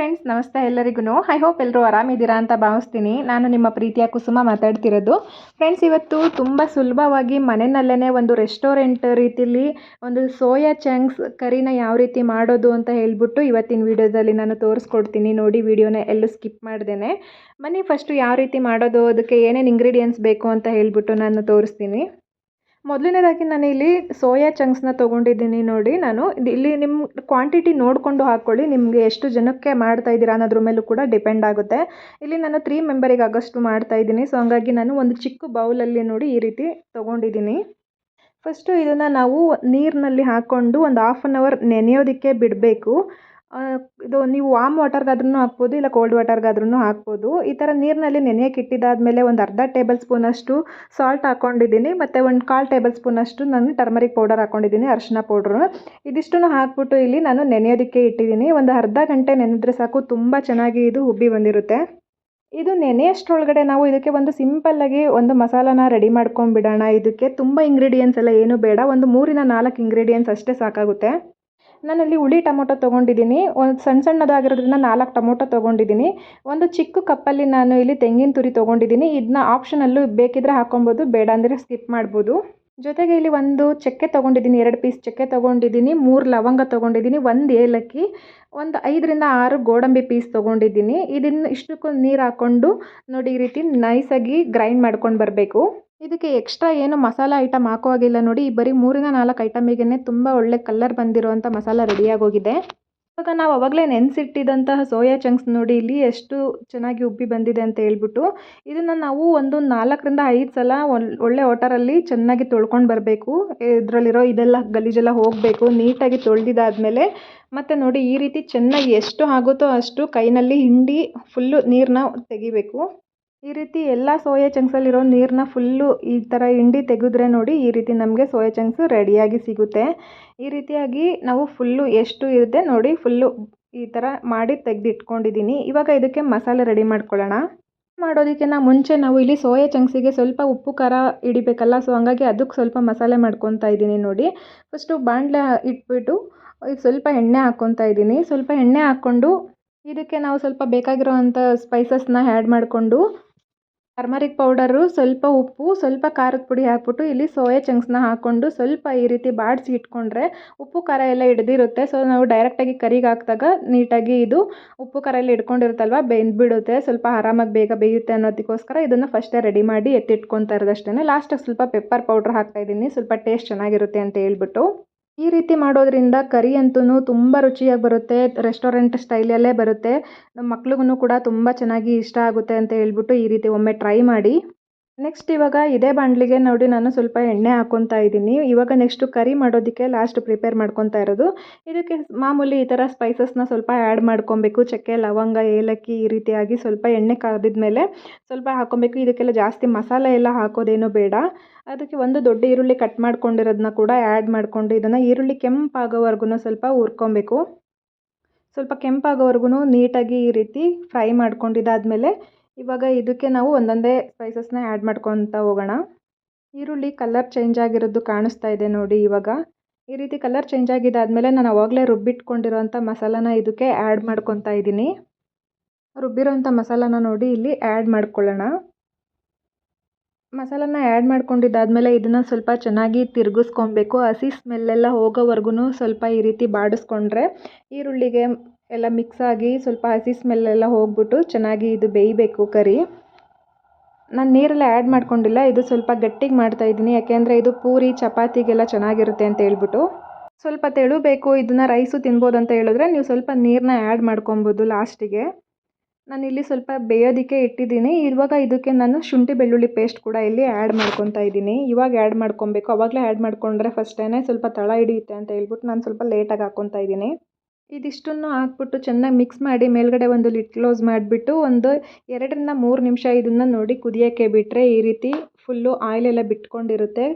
Friends ನಮಸ್ತೆ ಎಲ್ಲರಿಗೂ. I hope ಎಲ್ಲರೂ ಆರಾಮಿದ್ದೀರಾ ಅಂತ ಭಾವಿಸ್ತೀನಿ. ನಾನು ನಿಮ್ಮ ಪ್ರೀತಿಯ ಕುಸುಮ ಮಾತಾಡ್ತಿರೋದು. ಫ್ರೆಂಡ್ಸ್ ಇವತ್ತು ತುಂಬ ಸುಲಭವಾಗಿ ಮನೆಯಲ್ಲೇ ಒಂದು ರೆಸ್ಟೋರೆಂಟ್ ರೀತಿಲಿ ಒಂದು ಸೋಯಾ ಚಂಕ್ಸ್ ಕರಿನ ಯಾವ ರೀತಿ ಮಾಡೋದು ಅಂತ ಹೇಳ್ಬಿಟ್ಟು ಇವತ್ತಿನ ವಿಡಿಯೋದಲ್ಲಿ ನಾನು ತೋರಿಸ್ಕೊಡ್ತೀನಿ. ನೋಡಿ, ವೀಡಿಯೋನ ಎಲ್ಲೂ ಸ್ಕಿಪ್ ಮಾಡ್ದೇನೆ. ಮನೆ ಫಸ್ಟು ಯಾವ ರೀತಿ ಮಾಡೋದು, ಅದಕ್ಕೆ ಏನೇನು ಇಂಗ್ರೀಡಿಯೆಂಟ್ಸ್ ಬೇಕು ಅಂತ ಹೇಳ್ಬಿಟ್ಟು ನಾನು ತೋರಿಸ್ತೀನಿ. ಮೊದಲನೇದಾಗಿ ನಾನು ಇಲ್ಲಿ ಸೋಯಾ ಚಂಕ್ಸ್ನ ತೊಗೊಂಡಿದ್ದೀನಿ ನೋಡಿ ನಾನು. ಇಲ್ಲಿ ನಿಮ್ಮ ಕ್ವಾಂಟಿಟಿ ನೋಡಿಕೊಂಡು ಹಾಕ್ಕೊಳ್ಳಿ ನಿಮಗೆ ಎಷ್ಟು ಜನಕ್ಕೆ ಮಾಡ್ತಾ ಇದ್ದೀರಾ ಅನ್ನೋದ್ರ ಮೇಲೂ ಕೂಡ ಡಿಪೆಂಡ್ ಆಗುತ್ತೆ. ಇಲ್ಲಿ ನಾನು ತ್ರೀ ಮೆಂಬರಿಗೆ ಆಗೋಷ್ಟು ಮಾಡ್ತಾ ಇದ್ದೀನಿ. ಸೊ ಹಂಗಾಗಿ ನಾನು ಒಂದು ಚಿಕ್ಕ ಬೌಲಲ್ಲಿ ನೋಡಿ ಈ ರೀತಿ ತೊಗೊಂಡಿದ್ದೀನಿ. ಫಸ್ಟು ಇದನ್ನು ನಾವು ನೀರಿನಲ್ಲಿ ಹಾಕ್ಕೊಂಡು ಒಂದು ಹಾಫ್ ಆನ್ ಅವರ್ ನೆನೆಯೋದಕ್ಕೆ ಬಿಡಬೇಕು. ಇದು ನೀವು ವಾಮ್ ವಾಟರ್ಗಾದ್ರೂ ಹಾಕ್ಬೋದು, ಇಲ್ಲ ಕೋಲ್ಡ್ ವಾಟರ್ಗಾದ್ರೂ ಹಾಕ್ಬೋದು. ಈ ಥರ ನೀರಿನಲ್ಲಿ ನೆನೆಯಕ್ಕೆ ಇಟ್ಟಿದ್ದಾದಮೇಲೆ ಒಂದು ಅರ್ಧ ಟೇಬಲ್ ಸ್ಪೂನಷ್ಟು ಸಾಲ್ಟ್ ಹಾಕ್ಕೊಂಡಿದ್ದೀನಿ ಮತ್ತು ಒಂದು ಕಾಲು ಟೇಬಲ್ ಸ್ಪೂನಷ್ಟು ನಾನು ಟರ್ಮರಿಕ್ ಪೌಡರ್ ಹಾಕ್ಕೊಂಡಿದ್ದೀನಿ ಅರಿಶಿನ ಪೌಡ್ರು ಇದಿಷ್ಟನ್ನು ಹಾಕ್ಬಿಟ್ಟು ಇಲ್ಲಿ ನಾನು ನೆನೆಯೋದಕ್ಕೆ ಇಟ್ಟಿದ್ದೀನಿ. ಒಂದು ಅರ್ಧ ಗಂಟೆ ನೆನೆದ್ರೆ ಸಾಕು, ತುಂಬ ಚೆನ್ನಾಗಿ ಇದು ಉಬ್ಬಿ ಬಂದಿರುತ್ತೆ. ಇದು ನೆನೆಯಷ್ಟರೊಳಗಡೆ ನಾವು ಇದಕ್ಕೆ ಒಂದು ಸಿಂಪಲ್ಲಾಗಿ ಒಂದು ಮಸಾಲಾನ ರೆಡಿ ಮಾಡ್ಕೊಂಡ್ಬಿಡೋಣ. ಇದಕ್ಕೆ ತುಂಬ ಇಂಗ್ರೀಡಿಯೆಂಟ್ಸ್ ಎಲ್ಲ ಏನೂ ಬೇಡ. ಒಂದು ಮೂರಿನ ನಾಲ್ಕು ಇಂಗ್ರೀಡಿಯೆಂಟ್ಸ್ ಅಷ್ಟೇ ಸಾಕಾಗುತ್ತೆ. ನಾನಲ್ಲಿ ಹುಳಿ ಟೊಮೊಟೊ ತೊಗೊಂಡಿದ್ದೀನಿ. ಒಂದು ಸಣ್ಣ ಸಣ್ಣದಾಗಿರೋದ್ರಿಂದ ನಾಲ್ಕು ಟೊಮೊಟೊ ತೊಗೊಂಡಿದ್ದೀನಿ. ಒಂದು ಚಿಕ್ಕ ಕಪ್ಪಲ್ಲಿ ನಾನು ಇಲ್ಲಿ ತೆಂಗಿನ ತುರಿ ತೊಗೊಂಡಿದ್ದೀನಿ. ಇದನ್ನ ಆಪ್ಷನಲ್ಲೂ ಬೇಕಿದ್ರೆ ಹಾಕೊಬೋದು, ಬೇಡ ಅಂದರೆ ಸ್ಕಿಪ್ ಮಾಡ್ಬೋದು. ಜೊತೆಗೆ ಇಲ್ಲಿ ಒಂದು ಚಕ್ಕೆ ತೊಗೊಂಡಿದ್ದೀನಿ, ಎರಡು ಪೀಸ್ ಚಕ್ಕೆ ತೊಗೊಂಡಿದ್ದೀನಿ, ಮೂರು ಲವಂಗ ತೊಗೊಂಡಿದ್ದೀನಿ, ಒಂದು ಏಲಕ್ಕಿ, ಒಂದು ಐದರಿಂದ ಆರು ಗೋಡಂಬಿ ಪೀಸ್ ತೊಗೊಂಡಿದ್ದೀನಿ. ಇದನ್ನು ಇಷ್ಟಕ್ಕೂ ನೀರು ಹಾಕ್ಕೊಂಡು ನೋಡಿ ಈ ರೀತಿ ನೈಸಾಗಿ ಗ್ರೈಂಡ್ ಮಾಡ್ಕೊಂಡು ಬರಬೇಕು. ಇದಕ್ಕೆ ಎಕ್ಸ್ಟ್ರಾ ಏನು ಮಸಾಲ ಐಟಮ್ ಹಾಕೋ ಹಾಗಿಲ್ಲ ನೋಡಿ, ಬರೀ ಮೂರಿಂದ ನಾಲ್ಕು ಐಟಮಿಗೆ ತುಂಬ ಒಳ್ಳೆ ಕಲರ್ ಬಂದಿರೋವಂಥ ಮಸಾಲ ರೆಡಿಯಾಗೋಗಿದೆ ಇವಾಗ ನಾವು ಅವಾಗಲೇ ನೆನೆಸಿಟ್ಟಿದ್ದಂತಹ ಸೋಯಾ ಚಂಕ್ಸ್ ನೋಡಿ, ಇಲ್ಲಿ ಎಷ್ಟು ಚೆನ್ನಾಗಿ ಉಬ್ಬಿ ಬಂದಿದೆ ಅಂತ ಹೇಳ್ಬಿಟ್ಟು, ಇದನ್ನು ನಾವು ಒಂದು ನಾಲ್ಕರಿಂದ ಐದು ಸಲ ಒಳ್ಳೆ ವಾಟರಲ್ಲಿ ಚೆನ್ನಾಗಿ ತೊಳ್ಕೊಂಡು ಬರಬೇಕು. ಇದರಲ್ಲಿರೋ ಇದೆಲ್ಲ ಗಲೀಜೆಲ್ಲ ಹೋಗಬೇಕು, ನೀಟಾಗಿ ತೊಳೆದಿದ್ದಾದಮೇಲೆ ಮತ್ತು ನೋಡಿ ಈ ರೀತಿ ಚೆನ್ನಾಗಿ ಎಷ್ಟು ಆಗುತ್ತೋ ಅಷ್ಟು ಕೈನಲ್ಲಿ ಹಿಂಡಿ ಫುಲ್ಲು ನೀರನ್ನ ತೆಗಿಬೇಕು. ಈ ರೀತಿ ಎಲ್ಲ ಸೋಯಾ ಚಂಕ್ಸಲ್ಲಿರೋ ನೀರನ್ನ ಫುಲ್ಲು ಈ ಥರ ಹಿಂಡಿ ತೆಗೆದ್ರೆ ನೋಡಿ ಈ ರೀತಿ ನಮಗೆ ಸೋಯಾ ಚಂಕ್ಸು ರೆಡಿಯಾಗಿ ಸಿಗುತ್ತೆ. ಈ ರೀತಿಯಾಗಿ ನಾವು ಫುಲ್ಲು ಎಷ್ಟು ಇರುತ್ತೆ ನೋಡಿ ಫುಲ್ಲು ಈ ಥರ ಮಾಡಿ ತೆಗೆದಿಟ್ಕೊಂಡಿದ್ದೀನಿ ಇವಾಗ ಇದಕ್ಕೆ ಮಸಾಲೆ ರೆಡಿ ಮಾಡ್ಕೊಳ್ಳೋಣ. ಮಾಡೋದಕ್ಕಿಂತ ಮುಂಚೆ ನಾವು ಇಲ್ಲಿ ಸೋಯಾ ಚಂಕ್ಸಿಗೆ ಸ್ವಲ್ಪ ಉಪ್ಪು, ಖಾರ ಹಿಡಿಬೇಕಲ್ಲ, ಸೊ ಹಂಗಾಗಿ ಅದಕ್ಕೆ ಸ್ವಲ್ಪ ಮಸಾಲೆ ಮಾಡ್ಕೊತಾ ಇದ್ದೀನಿ ನೋಡಿ. ಫಸ್ಟು ಬಾಣಲೆ ಇಟ್ಬಿಟ್ಟು ಸ್ವಲ್ಪ ಎಣ್ಣೆ ಹಾಕ್ಕೊತಾ ಇದ್ದೀನಿ. ಸ್ವಲ್ಪ ಎಣ್ಣೆ ಹಾಕ್ಕೊಂಡು ಇದಕ್ಕೆ ನಾವು ಸ್ವಲ್ಪ ಬೇಕಾಗಿರೋವಂಥ ಸ್ಪೈಸಸ್ನ ಆ್ಯಡ್ ಮಾಡಿಕೊಂಡು ಟರ್ಮರಿಕ್ ಪೌಡರು ಸ್ವಲ್ಪ ಉಪ್ಪು, ಸ್ವಲ್ಪ ಖಾರದ ಪುಡಿ ಹಾಕ್ಬಿಟ್ಟು ಇಲ್ಲಿ ಸೋಯಾ ಚಂಕ್ಸ್ನ ಹಾಕ್ಕೊಂಡು ಸ್ವಲ್ಪ ಈ ರೀತಿ ಬಾಡಿಸಿ ಇಟ್ಕೊಂಡ್ರೆ ಉಪ್ಪು, ಖಾರ ಎಲ್ಲ ಹಿಡ್ದಿರುತ್ತೆ. ಸೊ ನಾವು ಡೈರೆಕ್ಟಾಗಿ ಕರಿಗೆ ಹಾಕಿದಾಗ ನೀಟಾಗಿ ಇದು ಉಪ್ಪು, ಖಾರ ಎಲ್ಲ ಹಿಡ್ಕೊಂಡಿರುತ್ತಲ್ವ, ಬೆಂದ್ಬಿಡುತ್ತೆ. ಸ್ವಲ್ಪ ಆರಾಮಾಗಿ ಬೇಗ ಬೇಯುತ್ತೆ ಅನ್ನೋದಕ್ಕೋಸ್ಕರ ಇದನ್ನು ಫಸ್ಟೇ ರೆಡಿ ಮಾಡಿ ಎತ್ತಿಟ್ಕೊತಾ ಇರೋದಷ್ಟೇ ಲಾಸ್ಟಾಗಿ ಸ್ವಲ್ಪ ಪೆಪ್ಪರ್ ಪೌಡ್ರ್ ಹಾಕ್ತಾಯಿದ್ದೀನಿ ಸ್ವಲ್ಪ ಟೇಸ್ಟ್ ಚೆನ್ನಾಗಿರುತ್ತೆ ಅಂತ ಹೇಳ್ಬಿಟ್ಟು. ಈ ರೀತಿ ಮಾಡೋದ್ರಿಂದ ಕರಿ ಅಂತೂ ತುಂಬ ರುಚಿಯಾಗಿ ಬರುತ್ತೆ ರೆಸ್ಟೋರೆಂಟ್ ಸ್ಟೈಲಲ್ಲೇ ಬರುತ್ತೆ. ನಮ್ಮ ಮಕ್ಳಿಗೂ ಕೂಡ ತುಂಬ ಚೆನ್ನಾಗಿ ಇಷ್ಟ ಆಗುತ್ತೆ ಅಂತ ಹೇಳ್ಬಿಟ್ಟು ಈ ರೀತಿ ಒಮ್ಮೆ ಟ್ರೈ ಮಾಡಿ. ನೆಕ್ಸ್ಟ್ ಇವಾಗ ಇದೇ ಬಾಣಲಿಗೆ ನೋಡಿ ನಾನು ಸ್ವಲ್ಪ ಎಣ್ಣೆ ಹಾಕ್ಕೊತಾ ಇದ್ದೀನಿ. ಇವಾಗ ನೆಕ್ಸ್ಟು ಕರಿ ಮಾಡೋದಕ್ಕೆ ಲಾಸ್ಟ್ ಪ್ರಿಪೇರ್ ಮಾಡ್ಕೊತಾ ಇರೋದು. ಇದಕ್ಕೆ ಮಾಮೂಲಿ ಈ ಥರ ಸ್ಪೈಸಸ್ನ ಸ್ವಲ್ಪ ಆ್ಯಡ್ ಮಾಡ್ಕೊಬೇಕು ಚಕ್ಕೆ, ಲವಂಗ, ಏಲಕ್ಕಿ ಈ ರೀತಿಯಾಗಿ ಸ್ವಲ್ಪ ಎಣ್ಣೆ ಕಾದಿದ ಮೇಲೆ ಸ್ವಲ್ಪ ಹಾಕ್ಕೊಬೇಕು ಇದಕ್ಕೆಲ್ಲ ಜಾಸ್ತಿ ಮಸಾಲೆ ಎಲ್ಲ ಹಾಕೋದೇನು ಬೇಡ. ಅದಕ್ಕೆ ಒಂದು ದೊಡ್ಡ ಈರುಳ್ಳಿ ಕಟ್ ಮಾಡ್ಕೊಂಡಿರೋದನ್ನ ಕೂಡ ಆ್ಯಡ್ ಮಾಡಿಕೊಂಡು ಇದನ್ನು ಈರುಳ್ಳಿ ಕೆಂಪಾಗೋವರೆಗೂ ಸ್ವಲ್ಪ ಹುರ್ಕೊಬೇಕು ಸ್ವಲ್ಪ ಕೆಂಪಾಗೋವರೆಗೂ ನೀಟಾಗಿ ಈ ರೀತಿ ಫ್ರೈ ಮಾಡ್ಕೊಂಡಿದ್ದಾದಮೇಲೆ ಇವಾಗ ಇದಕ್ಕೆ ನಾವು ಒಂದೊಂದೇ ಸ್ಪೈಸಸ್ನ ಆ್ಯಡ್ ಮಾಡ್ಕೊತ ಹೋಗೋಣ. ಈರುಳ್ಳಿ ಕಲರ್ ಚೇಂಜ್ ಆಗಿರೋದು ಕಾಣಿಸ್ತಾ ಇದೆ ನೋಡಿ ಇವಾಗ. ಈ ರೀತಿ ಕಲರ್ ಚೇಂಜ್ ಆಗಿದ್ದಾದಮೇಲೆ ನಾನು ಆವಾಗಲೇ ರುಬ್ಬಿಟ್ಕೊಂಡಿರೋಂಥ ಮಸಾಲಾನ ಇದಕ್ಕೆ ಆ್ಯಡ್ ಮಾಡ್ಕೊತಾ ಇದ್ದೀನಿ. ರುಬ್ಬಿರೋಂಥ ಮಸಾಲಾನ ನೋಡಿ ಇಲ್ಲಿ ಆ್ಯಡ್ ಮಾಡ್ಕೊಳ್ಳೋಣ. ಮಸಾಲಾನ ಆ್ಯಡ್ ಮಾಡ್ಕೊಂಡಿದ್ದಾದಮೇಲೆ ಇದನ್ನು ಸ್ವಲ್ಪ ಚೆನ್ನಾಗಿ ತಿರುಗಿಸ್ಕೊಬೇಕು. ಹಸಿ ಸ್ಮೆಲ್ಲೆಲ್ಲ ಹೋಗೋವರೆಗೂ ಸ್ವಲ್ಪ ಈ ರೀತಿ ಬಾಡಿಸ್ಕೊಂಡ್ರೆ ಈರುಳ್ಳಿಗೆ ಎಲ್ಲ ಮಿಕ್ಸ್ ಆಗಿ ಸ್ವಲ್ಪ ಹಸಿ ಸ್ಮೆಲ್ಲೆಲ್ಲ ಹೋಗ್ಬಿಟ್ಟು ಚೆನ್ನಾಗಿ ಇದು ಬೇಯಬೇಕು ಕರಿ. ನಾನು ನೀರೆಲ್ಲ ಆ್ಯಡ್ ಮಾಡ್ಕೊಂಡಿಲ್ಲ, ಇದು ಸ್ವಲ್ಪ ಗಟ್ಟಿಗೆ ಮಾಡ್ತಾಯಿದ್ದೀನಿ ಯಾಕೆಂದರೆ ಇದು ಪೂರಿ, ಚಪಾತಿಗೆಲ್ಲ ಚೆನ್ನಾಗಿರುತ್ತೆ ಅಂತ ಹೇಳ್ಬಿಟ್ಟು. ಸ್ವಲ್ಪ ತೆಳುಬೇಕು, ಇದನ್ನು ರೈಸು ತಿನ್ಬೋದು ಅಂತ ಹೇಳಿದ್ರೆ ನೀವು ಸ್ವಲ್ಪ ನೀರನ್ನ ಆ್ಯಡ್ ಮಾಡ್ಕೊಬೋದು ಲಾಸ್ಟಿಗೆ ನಾನು ಇಲ್ಲಿ ಸ್ವಲ್ಪ ಬೇಯೋದಕ್ಕೆ ಇಟ್ಟಿದ್ದೀನಿ. ಇವಾಗ ಇದಕ್ಕೆ ನಾನು ಶುಂಠಿ ಬೆಳ್ಳುಳ್ಳಿ ಪೇಸ್ಟ್ ಕೂಡ ಇಲ್ಲಿ ಆ್ಯಡ್ ಮಾಡ್ಕೊತಾ ಇದ್ದೀನಿ. ಇವಾಗ ಆ್ಯಡ್ ಮಾಡ್ಕೊಬೇಕು. ಅವಾಗಲೇ ಆ್ಯಡ್ ಮಾಡ್ಕೊಂಡ್ರೆ ಫಸ್ಟೇ ಸ್ವಲ್ಪ ತಳ ಹಿಡಿಯುತ್ತೆ ಅಂತ ಹೇಳ್ಬಿಟ್ಟು ನಾನು ಸ್ವಲ್ಪ ಲೇಟಾಗಿ ಹಾಕ್ಕೊತಾ ಇದ್ದೀನಿ. ಇದಿಷ್ಟನ್ನು ಹಾಕ್ಬಿಟ್ಟು ಚೆನ್ನಾಗಿ ಮಿಕ್ಸ್ ಮಾಡಿ ಮೇಲ್ಗಡೆ ಒಂದು ಲಿಡ್ ಕ್ಲೋಸ್ ಮಾಡಿಬಿಟ್ಟು ಒಂದು ಎರಡರಿಂದ ಮೂರು ನಿಮಿಷ ಇದನ್ನು ನೋಡಿ ಕುದಿಯೋಕ್ಕೆ ಬಿಟ್ಟರೆ ಈ ರೀತಿ ಫುಲ್ಲು ಆಯಿಲೆಲ್ಲ ಬಿಟ್ಕೊಂಡಿರುತ್ತೆ.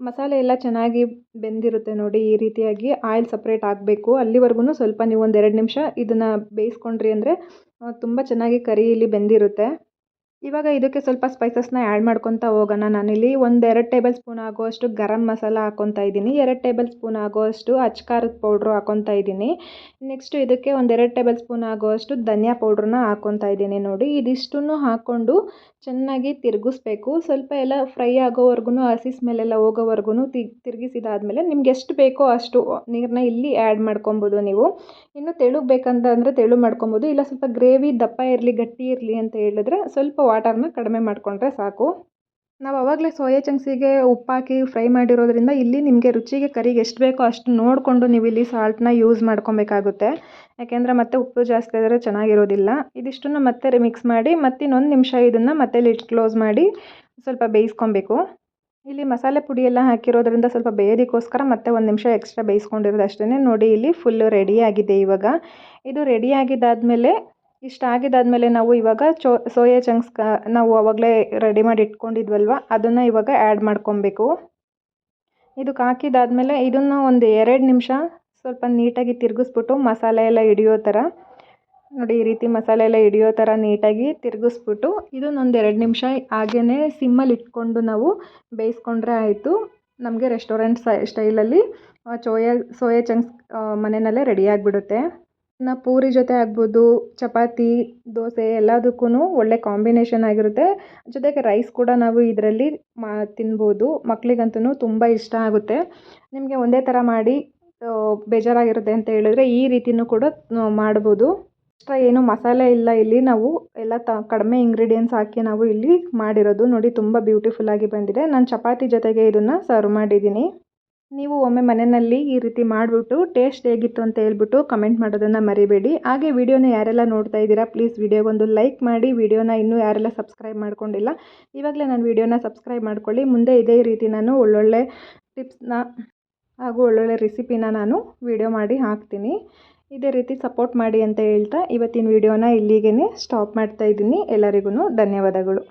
ಮಸಾಲೆ ಎಲ್ಲ ಚೆನ್ನಾಗಿ ಬೆಂದಿರುತ್ತೆ ನೋಡಿ ಈ ರೀತಿಯಾಗಿ ಆಯಿಲ್ ಸಪ್ರೇಟ್ ಆಗಬೇಕು ಅಲ್ಲಿವರೆಗೂ ಸ್ವಲ್ಪ ನೀವು ಒಂದು ಎರಡು ನಿಮಿಷ ಇದನ್ನು ಬೇಯಿಸ್ಕೊಂಡ್ರಿ ಅಂದರೆ ತುಂಬ ಚೆನ್ನಾಗಿ ಕರಿ ಇಲ್ಲಿ ಬೆಂದಿರುತ್ತೆ. ಇವಾಗ ಇದಕ್ಕೆ ಸ್ವಲ್ಪ ಸ್ಪೈಸಸ್ನ ಆ್ಯಡ್ ಮಾಡ್ಕೊತಾ ಹೋಗೋಣ. ನಾನಿಲ್ಲಿ ಒಂದು ಎರಡು ಟೇಬಲ್ ಸ್ಪೂನ್ ಆಗೋಷ್ಟು ಗರಂ ಮಸಾಲ ಹಾಕ್ಕೊತಾ ಇದ್ದೀನಿ. ಎರಡು ಟೇಬಲ್ ಸ್ಪೂನ್ ಆಗೋಷ್ಟು ಅಚ್ಕಾರದ ಪೌಡ್ರು ಹಾಕ್ಕೊತಾ ಇದ್ದೀನಿ. ನೆಕ್ಸ್ಟ್ ಇದಕ್ಕೆ ಒಂದು ಎರಡು ಟೇಬಲ್ ಸ್ಪೂನ್ ಆಗೋಷ್ಟು ಧನಿಯಾ ಪೌಡ್ರನ್ನ ಹಾಕ್ಕೊತಾ ಇದ್ದೀನಿ ನೋಡಿ. ಇದಿಷ್ಟನ್ನು ಹಾಕ್ಕೊಂಡು ಚೆನ್ನಾಗಿ ತಿರುಗಿಸ್ಬೇಕು. ಸ್ವಲ್ಪ ಎಲ್ಲ ಫ್ರೈ ಆಗೋವರೆಗೂ ಹಸಿ ಸ್ಮೆಲ್ಲೆಲ್ಲ ಹೋಗೋವರೆಗೂ ತಿರುಗಿಸಿದಾದ್ಮೇಲೆ ನಿಮ್ಗೆ ಎಷ್ಟು ಬೇಕೋ ಅಷ್ಟು ನೀರನ್ನ ಇಲ್ಲಿ ಆ್ಯಡ್ ಮಾಡ್ಕೊಬೋದು ನೀವು. ಇನ್ನು ತೆಳು ಬೇಕಂತ ಅಂದರೆ ತೆಳು ಮಾಡ್ಕೊಬೋದು. ಇಲ್ಲ ಸ್ವಲ್ಪ ಗ್ರೇವಿ ದಪ್ಪ ಇರಲಿ, ಗಟ್ಟಿ ಇರಲಿ ಅಂತ ಹೇಳಿದ್ರೆ ಸ್ವಲ್ಪ ವಾಟರ್ನ ಕಡಿಮೆ ಮಾಡಿಕೊಂಡ್ರೆ ಸಾಕು. ನಾವು ಆವಾಗಲೇ ಸೋಯಾ ಚಂಕ್ಸಿಗೆ ಉಪ್ಪಾಕಿ ಫ್ರೈ ಮಾಡಿರೋದ್ರಿಂದ ಇಲ್ಲಿ ನಿಮಗೆ ರುಚಿಗೆ ಕರಿಗೆ ಎಷ್ಟು ಬೇಕೋ ಅಷ್ಟು ನೋಡಿಕೊಂಡು ನೀವು ಇಲ್ಲಿ ಸಾಲ್ಟ್ನ ಯೂಸ್ ಮಾಡ್ಕೊಬೇಕಾಗುತ್ತೆ. ಯಾಕೆಂದರೆ ಮತ್ತೆ ಉಪ್ಪು ಜಾಸ್ತಿ ಆದರೆ ಚೆನ್ನಾಗಿರೋದಿಲ್ಲ. ಇದಿಷ್ಟನ್ನು ಮತ್ತೆ ಮಿಕ್ಸ್ ಮಾಡಿ ಮತ್ತೆ ಇನ್ನೊಂದು ನಿಮಿಷ ಇದನ್ನು ಮತ್ತೆ ಲಿಟ್ ಕ್ಲೋಸ್ ಮಾಡಿ ಸ್ವಲ್ಪ ಬೇಯಿಸ್ಕೊಬೇಕು. ಇಲ್ಲಿ ಮಸಾಲೆ ಪುಡಿ ಎಲ್ಲ ಹಾಕಿರೋದ್ರಿಂದ ಸ್ವಲ್ಪ ಬೇಯೋದಕ್ಕೋಸ್ಕರ ಮತ್ತೆ ಒಂದು ನಿಮಿಷ ಎಕ್ಸ್ಟ್ರಾ ಬೇಯಿಸ್ಕೊಂಡಿರೋದು ಅಷ್ಟೇ ನೋಡಿ, ಇಲ್ಲಿ ಫುಲ್ಲು ರೆಡಿಯಾಗಿದೆ ಇವಾಗ. ಇದು ರೆಡಿ ಆಗಿದ್ದಾದಮೇಲೆ ಇಷ್ಟ ಆಗಿದ್ದಾದಮೇಲೆ ನಾವು ಇವಾಗ ಚೋ, ಸೋಯಾ ಚಂಕ್ಸ್ ಕ, ನಾವು ಅವಾಗಲೇ ರೆಡಿ ಮಾಡಿ ಇಟ್ಕೊಂಡಿದ್ವಲ್ವ? ಅದನ್ನು ಇವಾಗ ಆ್ಯಡ್ ಮಾಡ್ಕೊಬೇಕು. ಇದಕ್ಕೆ ಹಾಕಿದಾದ್ಮೇಲೆ ಇದನ್ನು ಒಂದು ಎರಡು ನಿಮಿಷ ಸ್ವಲ್ಪ ನೀಟಾಗಿ ತಿರುಗಿಸ್ಬಿಟ್ಟು ಮಸಾಲೆ ಎಲ್ಲ ಹಿಡಿಯೋ ಥರ, ನೋಡಿ ಈ ರೀತಿ ಮಸಾಲೆ ಎಲ್ಲ ಹಿಡಿಯೋ ಥರ ನೀಟಾಗಿ ತಿರುಗಿಸ್ಬಿಟ್ಟು ಇದನ್ನೊಂದು ಎರಡು ನಿಮಿಷ ಹಾಗೇ ಸಿಮ್ಮಲ್ಲಿ ಇಟ್ಕೊಂಡು ನಾವು ಬೇಯಿಸ್ಕೊಂಡ್ರೆ ಆಯಿತು. ನಮಗೆ ರೆಸ್ಟೋರೆಂಟ್ ಸ್ಟೈಲಲ್ಲಿ ಚೋಯಾ, ಸೋಯಾ ಚಂಕ್ಸ್ ಮನೆಯಲ್ಲೇ ರೆಡಿ ಇನ್ನು ಪೂರಿ ಜೊತೆ ಆಗ್ಬೋದು, ಚಪಾತಿ, ದೋಸೆ ಎಲ್ಲದಕ್ಕೂ ಒಳ್ಳೆ ಕಾಂಬಿನೇಷನ್ ಆಗಿರುತ್ತೆ. ಜೊತೆಗೆ ರೈಸ್ ಕೂಡ ನಾವು ಇದರಲ್ಲಿ ಮಾ, ತಿನ್ಬೋದು. ಮಕ್ಕಳಿಗಂತೂ ತುಂಬ ಇಷ್ಟ ಆಗುತ್ತೆ. ನಿಮಗೆ ಒಂದೇ ಥರ ಮಾಡಿ ಬೇಜಾರಾಗಿರುತ್ತೆ ಅಂತ ಹೇಳಿದ್ರೆ ಈ ರೀತಿಯೂ ಕೂಡ ಮಾಡ್ಬೋದು. ಎಕ್ಸ್ಟ್ರಾ ಏನು ಮಸಾಲೆ ಇಲ್ಲ ಇಲ್ಲಿ. ನಾವು ಎಲ್ಲ ತ, ಕಡಿಮೆ ಇಂಗ್ರೀಡಿಯೆಂಟ್ಸ್ ಹಾಕಿ ನಾವು ಇಲ್ಲಿ ಮಾಡಿರೋದು ನೋಡಿ ತುಂಬ ಬ್ಯೂಟಿಫುಲ್ಲಾಗಿ ಬಂದಿದೆ. ನಾನು ಚಪಾತಿ ಜೊತೆಗೆ ಇದನ್ನು ಸರ್ವ್ ಮಾಡಿದ್ದೀನಿ. ನೀವು ಒಮ್ಮೆ ಮನೆಯಲ್ಲಿ ಈ ರೀತಿ ಮಾಡಿಬಿಟ್ಟು ಟೇಸ್ಟ್ ಹೇಗಿತ್ತು ಅಂತ ಹೇಳ್ಬಿಟ್ಟು ಕಮೆಂಟ್ ಮಾಡೋದನ್ನು ಮರಿಬೇಡಿ. ಹಾಗೆ ವಿಡಿಯೋನ ಯಾರೆಲ್ಲ ನೋಡ್ತಾ ಇದ್ದೀರಾ, ಪ್ಲೀಸ್ ವಿಡಿಯೋಗೊಂದು ಲೈಕ್ ಮಾಡಿ. ವಿಡಿಯೋನ ಇನ್ನೂ ಯಾರೆಲ್ಲ ಸಬ್ಸ್ಕ್ರೈಬ್ ಮಾಡ್ಕೊಂಡಿಲ್ಲ, ಇವಾಗಲೇ ನಾನು ವಿಡಿಯೋನ ಸಬ್ಸ್ಕ್ರೈಬ್ ಮಾಡ್ಕೊಳ್ಳಿ. ಮುಂದೆ ಇದೇ ರೀತಿ ನಾನು ಒಳ್ಳೊಳ್ಳೆ ಟಿಪ್ಸ್ನ ಹಾಗೂ ಒಳ್ಳೊಳ್ಳೆ ರೆಸಿಪಿನ ನಾನು ವಿಡಿಯೋ ಮಾಡಿ ಹಾಕ್ತೀನಿ. ಇದೇ ರೀತಿ ಸಪೋರ್ಟ್ ಮಾಡಿ ಅಂತ ಹೇಳ್ತಾ ಇವತ್ತಿನ ವಿಡಿಯೋನ ಇಲ್ಲಿಗೇ ಸ್ಟಾಪ್ ಮಾಡ್ತಾ ಇದ್ದೀನಿ. ಎಲ್ಲರಿಗೂ ಧನ್ಯವಾದಗಳು.